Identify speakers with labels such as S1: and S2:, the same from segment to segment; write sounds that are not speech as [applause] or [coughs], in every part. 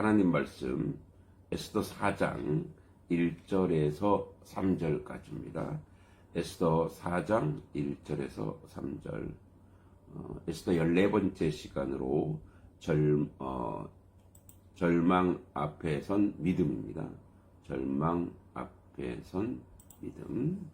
S1: 하나님 말씀 에스더 4장 1절에서 3절까지입니다. 에스더 4장 1절에서 3절 어, 에스더 14번째 시간으로 절, 어, 절망 앞에 선 믿음입니다. 절망 앞에 선 믿음.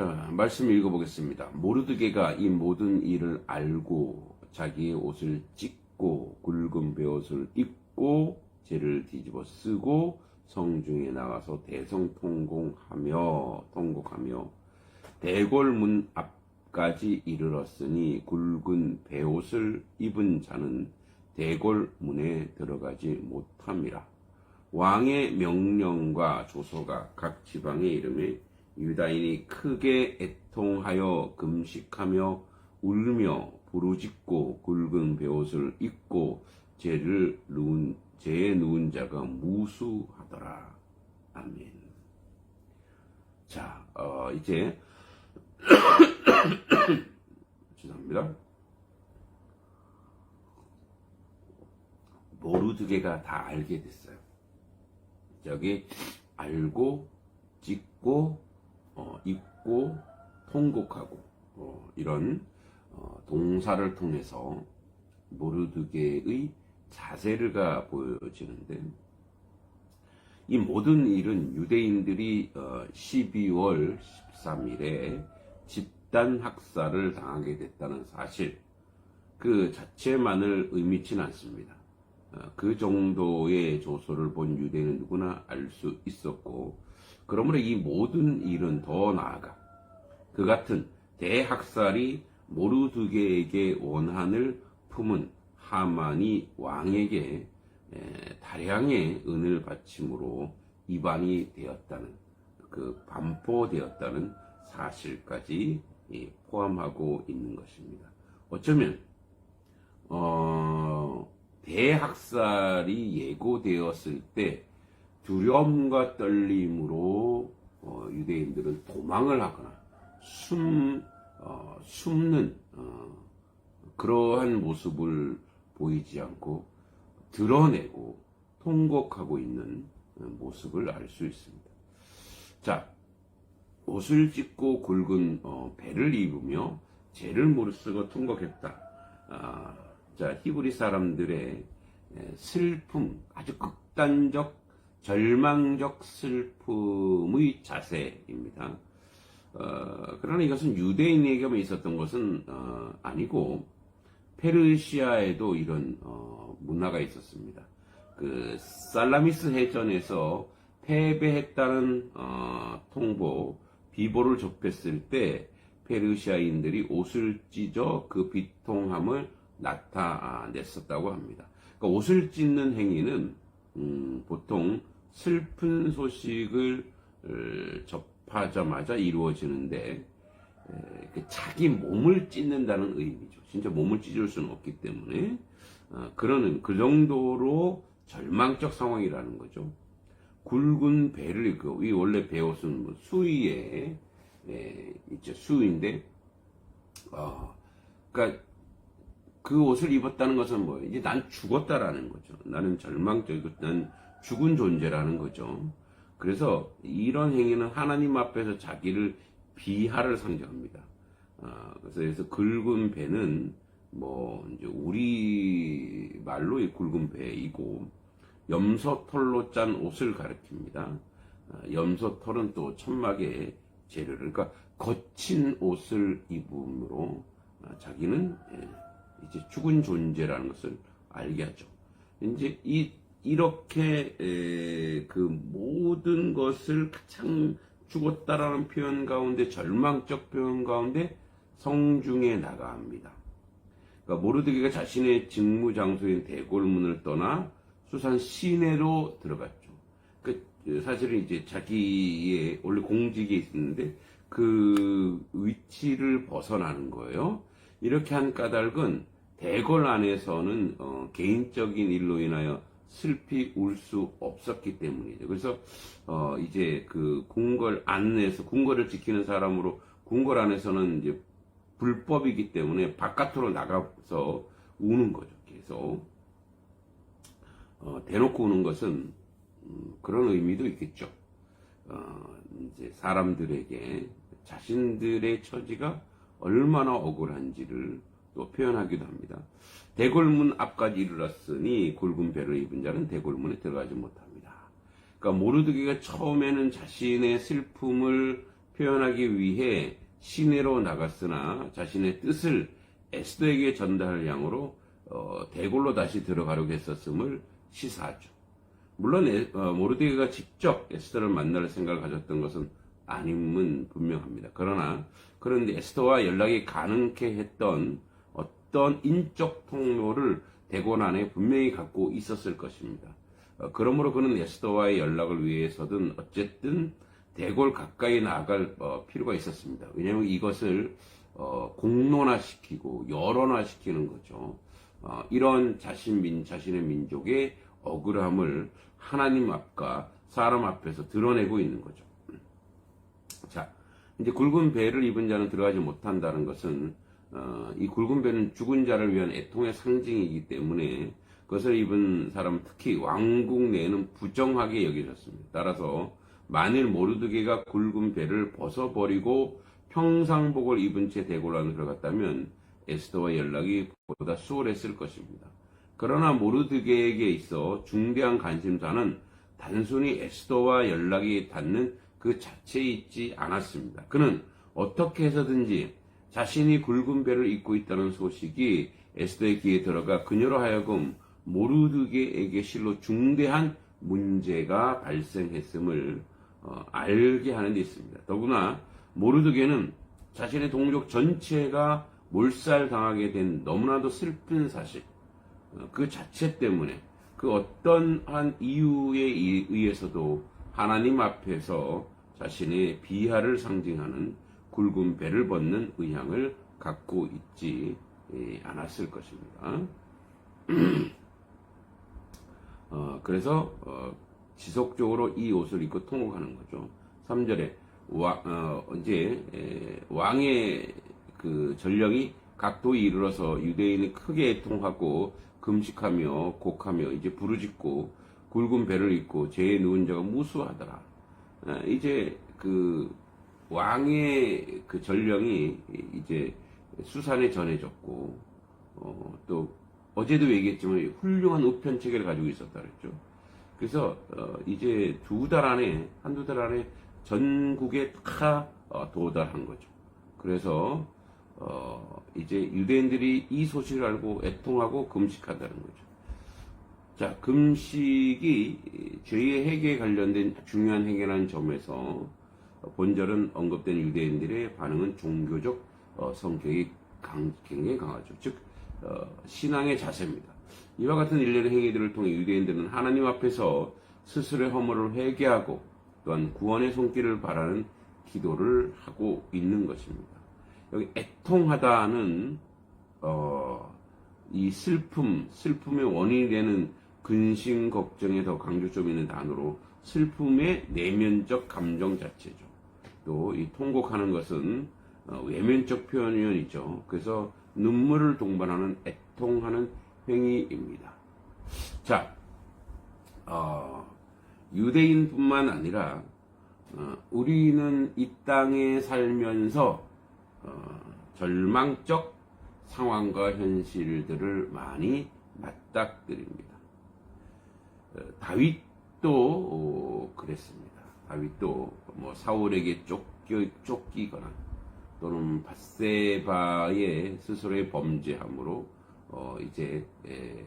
S1: 자, 말씀 읽어보겠습니다. 모르드게가 이 모든 일을 알고 자기의 옷을 찢고 굵은 베옷을 입고 죄를 뒤집어 쓰고 성중에 나가서 대성통곡하며 통곡하며 대궐문 앞까지 이르렀으니 굵은 베옷을 입은 자는 대궐문에 들어가지 못함이라. 왕의 명령과 조서가 각 지방에 이름에 유다인이 크게 애통하여 금식하며 울며 부르짖고 굵은 베옷을 입고 죄를 누운 죄에 누운 자가 무수하더라. 아멘. 자, 어, 이제 [coughs] 죄송합니다. 모르드게가 다 알게 됐어요. 저기 알고 찍고 어, 입고 통곡하고 어, 이런 어, 동사를 통해서 모르드게의 자세가 보여지는데 이 모든 일은 유대인들이 12월 13일에 집단 학살을 당하게 됐다는 사실 그 자체만을 의미치는 않습니다. 그 정도의 조서를 본 유대인은 누구나 알 수 있었고 그러므로 이 모든 일은 더 나아가 그 같은 대학살이 모르드게에게 원한을 품은 하만이 왕에게 다량의 은을 바침으로 이반이 되었다는 그 반포되었다는 사실까지 포함하고 있는 것입니다. 어쩌면 어, 대학살이 예고되었을 때 두려움과 떨림으로 어, 유대인들은 도망을 하거나 숨 어, 숨는 어, 그러한 모습을 보이지 않고 드러내고 통곡하고 있는 모습을 알 수 있습니다. 자, 옷을 찢고 굵은 어, 배를 입으며 죄를 무르쓰고 통곡했다. 아, 자, 히브리 사람들의 슬픔, 아주 극단적, 절망적 슬픔의 자세입니다. 어, 그러나 이것은 유대인에게만 있었던 것은 어, 아니고 페르시아에도 이런 어, 문화가 있었습니다. 그 살라미스 해전에서 패배했다는 어, 통보 비보를 접했을 때 페르시아인들이 옷을 찢어 그 비통함을 나타냈었다고 합니다. 그러니까 옷을 찢는 행위는 음, 보통 슬픈 소식을 접하자마자 이루어지는데 그 자기 몸을 찢는다는 의미죠. 진짜 몸을 찢을 수는 없기 때문에 어, 그러는 그 정도로 절망적 상황이라는 거죠. 굵은 배를 입고 이 원래 배옷은 뭐 수위에 에, 있죠 수위인데 어, 그러니까 그 옷을 입었다는 것은 뭐 이제 난 죽었다라는 거죠. 나는 절망적이고 난 죽은 존재라는 거죠. 그래서 이런 행위는 하나님 앞에서 자기를 비하를 상징합니다. 어, 그래서 굵은 배는 뭐 이제 우리 말로 의 굵은 배이고 염소털로 짠 옷을 가리킵니다. 어, 염소털은 또 천막의 재료를 그러니까 거친 옷을 입음으로 어, 자기는 예, 이제 죽은 존재라는 것을 알게 하죠. 이제 이 이렇게 에, 그 모든 것을 가장 죽었다라는 표현 가운데 절망적 표현 가운데 성중에 나가합니다. 그러니까 모르드게가 자신의 직무 장소인 대골문을 떠나 수산 시내로 들어갔죠. 그 사실은 이제 자기의 원래 공직이 있었는데 그 위치를 벗어나는 거예요. 이렇게 한 까닭은 대궐 안에서는 어, 개인적인 일로 인하여 슬피 울 수 없었기 때문이죠. 그래서 어, 이제 그 궁궐 안에서 궁궐을 지키는 사람으로 궁궐 안에서는 이제 불법이기 때문에 바깥으로 나가서 우는 거죠. 계속 어, 대놓고 우는 것은 음, 그런 의미도 있겠죠. 어, 이제 사람들에게 자신들의 처지가 얼마나 억울한지를 또 표현하기도 합니다. 대골문 앞까지 이르렀으니 굵은 배를 입은 자는 대골문에 들어가지 못합니다. 그러니까 모르드게가 처음에는 자신의 슬픔을 표현하기 위해 시내로 나갔으나 자신의 뜻을 에스더에게 전달할 양으로 어, 대골로 다시 들어가려고 했었음을 시사하죠. 물론 에- 어, 모르드게가 직접 에스더를 만날 생각을 가졌던 것은 아님은 분명합니다. 그러나 그런데 에스더와 연락이 가능케 했던 어떤 인적 통로를 대궐 안에 분명히 갖고 있었을 것입니다. 어, 그러므로 그는 에스더와의 연락을 위해서든 어쨌든 대궐 가까이 나갈 어, 필요가 있었습니다. 왜냐하면 이것을 어, 공론화시키고 여론화시키는 거죠. 어, 이런 자신 민 자신의 민족의 억울함을 하나님 앞과 사람 앞에서 드러내고 있는 거죠. 자, 이제 굵은 배를 입은 자는 들어가지 못한다는 것은 어, 이 굵은 배는 죽은 자를 위한 애통의 상징이기 때문에 그것을 입은 사람 특히 왕국 내에는 부정하게 여겨졌습니다. 따라서 만일 모르드게가 굵은 배를 벗어버리고 평상복을 입은 채 대궐 안에 들어갔다면 에스더와 연락이 보다 수월했을 것입니다. 그러나 모르드게에게 있어 중대한 관심사는 단순히 에스더와 연락이 닿는 그 자체에 있지 않았습니다. 그는 어떻게 해서든지 자신이 굵은 배를 입고 있다는 소식이 에스더의 귀에 들어가 그녀로 하여금 모르드게에게 실로 중대한 문제가 발생했음을 어, 알게 하는 데 있습니다. 더구나 모르드게는 자신의 동족 전체가 몰살당하게 된 너무나도 슬픈 사실 어, 그 자체 때문에 그 어떤 한 이유에 의- 의해서도 하나님 앞에서 자신의 비하를 상징하는 굵은 배를 벗는 의향을 갖고 있지 예, 않았을 것입니다. [clears throat] 어, 그래서 어, 지속적으로 이 옷을 입고 통곡하는 거죠. 3절에 와, 어, 이제 에, 왕의 그 전령이 각도에 이르러서 유대인이 크게 애통하고 금식하며 곡하며 이제 부르짖고 굵은 배를 입고 죄에 누운 자가 무수하더라. 아, 이제 그 왕의 그 전령이 이제 수산에 전해졌고 어, 또 어제도 얘기했지만 훌륭한 우편 체계를 가지고 있었다 그랬죠. 그래서 어, 이제 두 달 안에 한두 달 안에 전국에 다 어, 도달한 거죠. 그래서 어, 이제 유대인들이 이 소식을 알고 애통하고 금식한다는 거죠. 자, 금식이 죄의 해결에 관련된 중요한 행위라는 점에서 본절은 언급된 유대인들의 반응은 종교적 어, 성격이 강- 굉장히 강하죠. 즉, 어, 신앙의 자세입니다. 이와 같은 일련의 행위들을 통해 유대인들은 하나님 앞에서 스스로의 허물을 회개하고 또한 구원의 손길을 바라는 기도를 하고 있는 것입니다. 여기 애통하다는 어, 이 슬픔, 슬픔의 원인이 되는 근심 걱정에 더 강조점 있는 단어로 슬픔의 내면적 감정 자체죠. 또 이 통곡하는 것은 어, 외면적 표현이죠. 그래서 눈물을 동반하는 애통하는 행위입니다. 자, 어, 유대인뿐만 아니라 어, 우리는 이 땅에 살면서 어, 절망적 상황과 현실들을 많이 맞닥뜨립니다. 어, 다윗도 어, 그랬습니다. 다윗도 뭐 사울에게 쫓겨, 쫓기거나 또는 바세바의 스스로의 범죄함으로 어, 이제 에,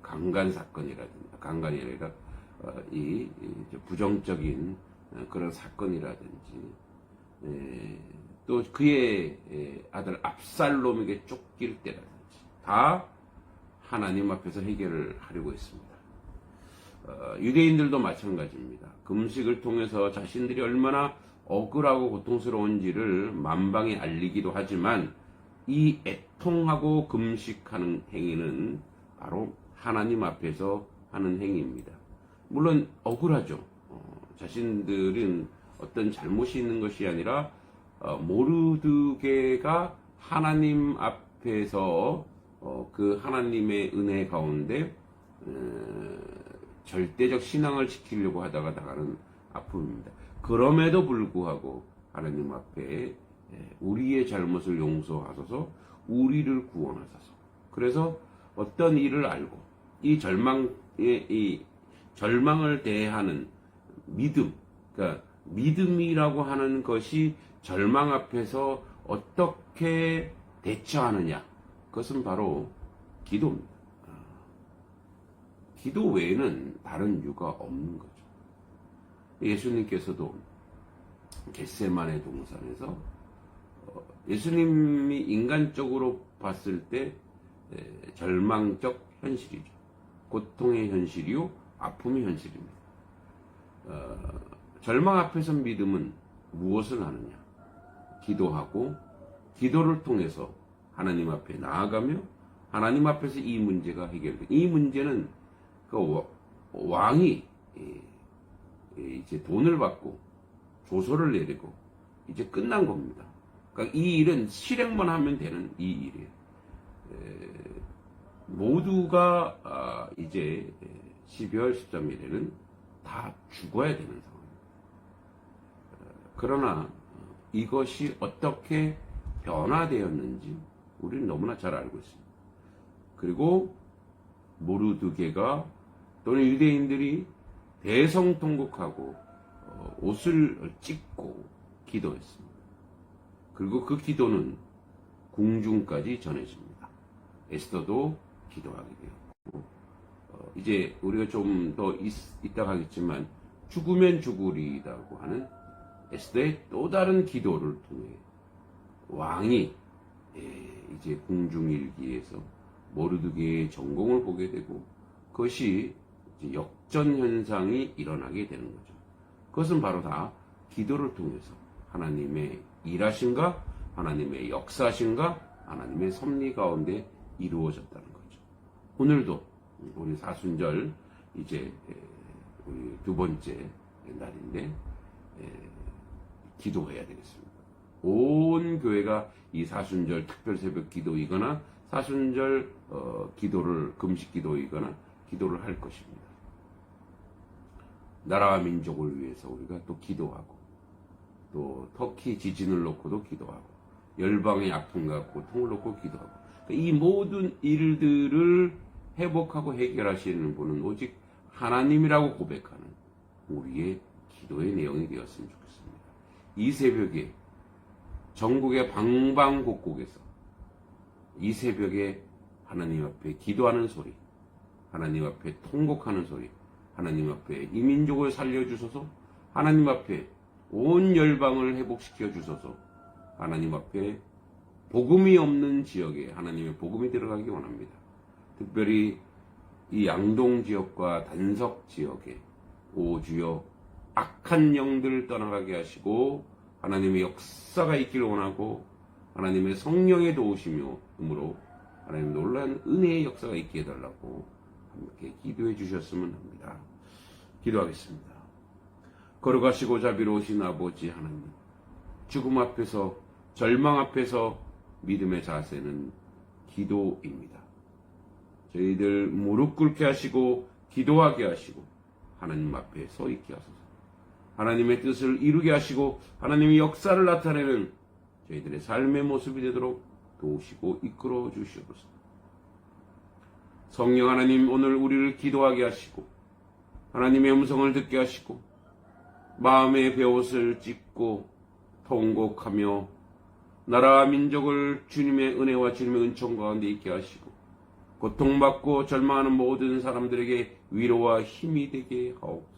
S1: 강간 사건이라든가 강간이 아니라 어, 이, 이 부정적인 어, 그런 사건이라든지 에, 또 그의 에, 아들 압살롬에게 쫓길 때라든지 다 하나님 앞에서 해결을 하려고 했습니다. 어, 유대인들도 마찬가지입니다. 금식을 통해서 자신들이 얼마나 억울하고 고통스러운지를 만방에 알리기도 하지만 이 애통하고 금식하는 행위는 바로 하나님 앞에서 하는 행위입니다. 물론 억울하죠. 어, 자신들은 어떤 잘못이 있는 것이 아니라 어, 모르드게가 하나님 앞에서 어, 그 하나님의 은혜 가운데 어, 절대적 신앙을 지키려고 하다가 나가는 아픔입니다. 그럼에도 불구하고 하나님 앞에 예, 우리의 잘못을 용서하소서 우리를 구원하소서. 그래서 어떤 일을 알고 이 절망의 이 절망을 대하는 믿음, 그러니까 믿음이라고 하는 것이 절망 앞에서 어떻게 대처하느냐, 그것은 바로 기도입니다. 아, 기도 외에는 다른 이유가 없는 거죠. 예수님께서도 겟세만의 동산에서 어, 예수님이 인간적으로 봤을 때 에, 절망적 현실이죠. 고통의 현실이요, 아픔의 현실입니다. 어, 절망 앞에서 믿음은 무엇을 하느냐? 기도하고 기도를 통해서 하나님 앞에 나아가며 하나님 앞에서 이 문제가 해결돼. 이 문제는 그 와- 왕이 이제 돈을 받고 조서를 내리고 이제 끝난 겁니다. 그러니까 이 일은 실행만 하면 되는 이 일이에요. 에, 모두가 아, 이제 12월 13일에는 다 죽어야 되는 상황입니다. 어, 그러나 어, 이것이 어떻게 변화되었는지 우리는 너무나 잘 알고 있습니다. 그리고 모르드게가 또는 유대인들이 대성통곡하고 어, 옷을 찢고 기도했습니다. 그리고 그 기도는 궁중까지 전해집니다. 에스더도 기도하게 되었고 어, 이제 우리가 좀 더 이따 가겠지만 죽으면 죽으리라고 하는 에스더의 또 다른 기도를 통해 왕이 예, 이제 궁중일기에서 모르드게의 전공을 보게 되고 그것이 역전 현상이 일어나게 되는 거죠. 그것은 바로 다 기도를 통해서 하나님의 일하심과 하나님의 역사심과 하나님의 섭리 가운데 이루어졌다는 거죠. 오늘도 우리 사순절 이제 에, 우리 두 번째 날인데 에, 기도해야 되겠습니다. 온 교회가 이 사순절 특별 새벽 기도이거나 사순절 어, 기도를 금식 기도이거나 기도를 할 것입니다. 나라와 민족을 위해서 우리가 또 기도하고 또 터키 지진을 놓고도 기도하고 열방의 아픔과 고통을 놓고 기도하고 그러니까 이 모든 일들을 회복하고 해결하시는 분은 오직 하나님이라고 고백하는 우리의 기도의 내용이 되었으면 좋겠습니다. 이 새벽에 전국의 방방곡곡에서 이 새벽에 하나님 앞에 기도하는 소리, 하나님 앞에 통곡하는 소리, 하나님 앞에 이 민족을 살려주소서, 하나님 앞에 온 열방을 회복시켜 주소서, 하나님 앞에 복음이 없는 지역에 하나님의 복음이 들어가기 원합니다. 특별히 이 양동 지역과 단석 지역에 오주여 악한 영들을 떠나가게 하시고 하나님의 역사가 있기를 원하고 하나님의 성령의 도우심이므로 하나님 놀라운 은혜의 역사가 있게 해달라고 함께 기도해 주셨으면 합니다. 기도하겠습니다. 걸어가시고 자비로우신 아버지 하나님 죽음 앞에서 절망 앞에서 믿음의 자세는 기도입니다. 저희들 무릎 꿇게 하시고 기도하게 하시고 하나님 앞에 서 있게 하소서. 하나님의 뜻을 이루게 하시고 하나님의 역사를 나타내는 저희들의 삶의 모습이 되도록 도우시고 이끌어 주시옵소서. 성령 하나님 오늘 우리를 기도하게 하시고 하나님의 음성을 듣게 하시고 마음의 배옷을 찢고 통곡하며 나라와 민족을 주님의 은혜와 주님의 은총 가운데 있게 하시고 고통받고 절망하는 모든 사람들에게 위로와 힘이 되게 하옵소서.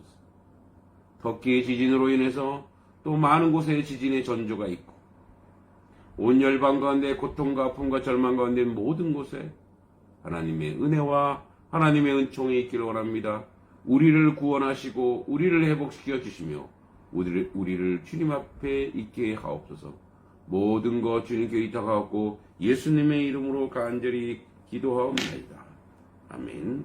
S1: 터키의 지진으로 인해서 또 많은 곳에 지진의 전조가 있고 온 열방 가운데 고통과 아픔과 절망 가운데 모든 곳에 하나님의 은혜와 하나님의 은총이 있기를 원합니다. 우리를 구원하시고 우리를 회복시켜 주시며 우리를, 우리를 주님 앞에 있게 하옵소서. 모든 것 주님께 의탁하고 예수님의 이름으로 간절히 기도하옵나이다. 아멘.